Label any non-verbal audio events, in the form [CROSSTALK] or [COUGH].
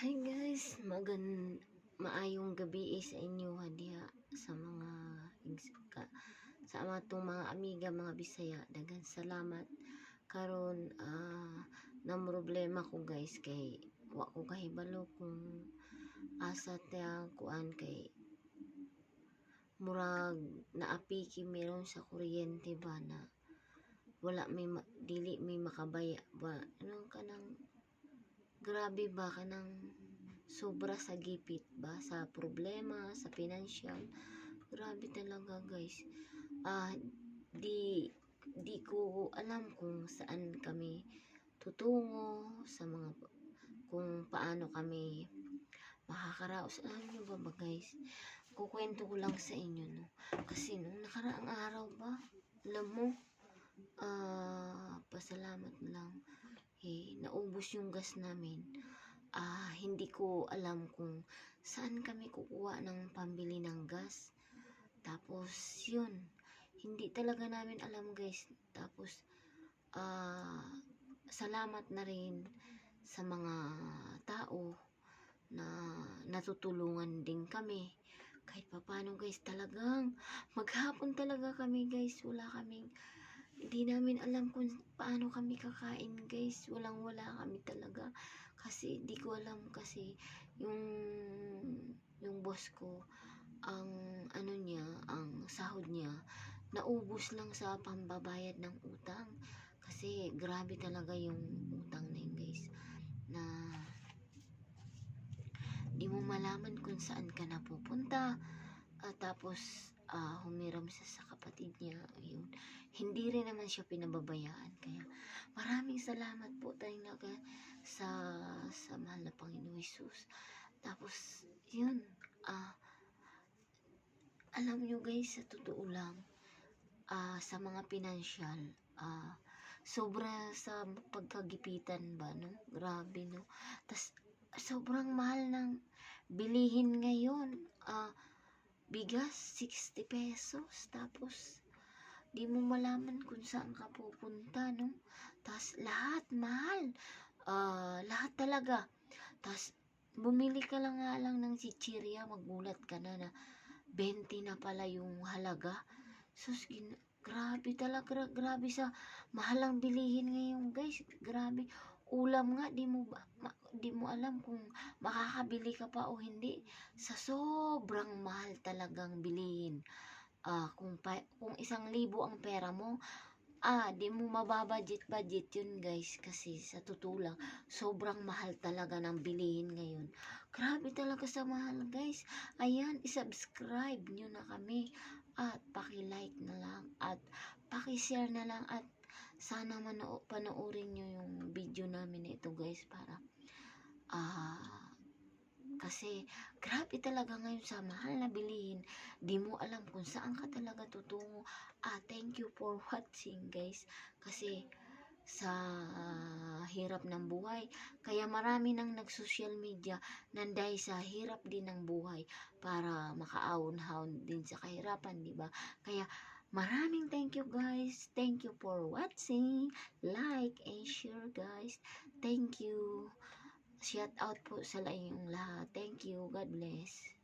Hi guys, magan maayong gabi eh sa inyo ha diha sa mga ka- sa mga tong mga amiga mga Bisaya. Dagan salamat. Karon ah na problema ko guys kay wa ko kahibalo kung asa ta kuan kay murag naapiki meron sa kuryente ba na wala may ma- dili may makabaya ba ano grabe ba kanang sobra sa gipit ba? Sa problema sa financial grabe talaga guys. Ah di di ko alam kung saan kami tutungo sa mga kung paano kami makakaraos. Alam niyo ba ba guys? Kukwento ko lang sa inyo no? Kasi nung nakaraang araw ba alam mo ah pasalamat na lang eh, naubos yung gas namin. Ah, hindi ko alam kung saan kami kukuha ng pambili ng gas. Tapos, yun. Hindi talaga namin alam, guys. Tapos, ah, salamat na rin sa mga tao na natutulungan din kami. Kahit papano, guys, talagang maghapon talaga kami, guys. Wala kaming hindi namin alam kung paano kami kakain guys. Walang wala kami talaga. Kasi di ko alam kasi yung yung boss ko ang ano niya ang sahod niya naubos lang sa pambabayad ng utang. Kasi grabe talaga yung utang na yun guys na di mo malaman kung saan ka napupunta. At tapos ah, humiram siya sa kapatid niya ayun. Hindi rin naman siya pinababayaan kaya maraming salamat po talaga sa sa mahal na Panginoon Jesus tapos yun ah alam nyo guys sa totoo lang ah sa mga pinansyal ah sobra sa pagkagipitan ba no? Grabe no? Tas sobrang mahal ng bilihin ngayon ah bigas 60 pesos. Tapos di mo malaman kung saan ka pupunta no? Tas lahat mahal. Ah lahat talaga. Tas bumili ka lang nga lang ng chichirya magulat ka na na 20 na pala yung halaga. Sus grabe talaga grabe sa mahal ang bilihin ngayon guys. Grabe ulam nga di mo ba, ma- di mo alam kung makakabili ka pa o hindi sa sobrang mahal talagang bilihin. Ah, kung pa, kung isang libo ang pera mo, ah, di mo mababudget budget yun guys kasi sa totoo lang, sobrang mahal talaga ng bilihin ngayon. Grabe talaga sa mahal guys. Ayan, isubscribe nyo na kami at paki-like na lang at paki-share na lang at sana mano panoorin nyo yung video namin na ito guys para ah kasi grabe talaga ngayon sa mahal na bilihin di mo alam kung saan ka talaga tutungo ah thank you for [LAUGHS] watching guys kasi sa ah, hirap ng buhay kaya marami nang nag-social media nanday sa hirap din ng buhay para makaahon-hahon din sa kahirapan di ba kaya Maraming thank you guys. Thank you for watching. Like and share guys. Thank you. Shout out po sa inyong lahat. Thank you. God bless.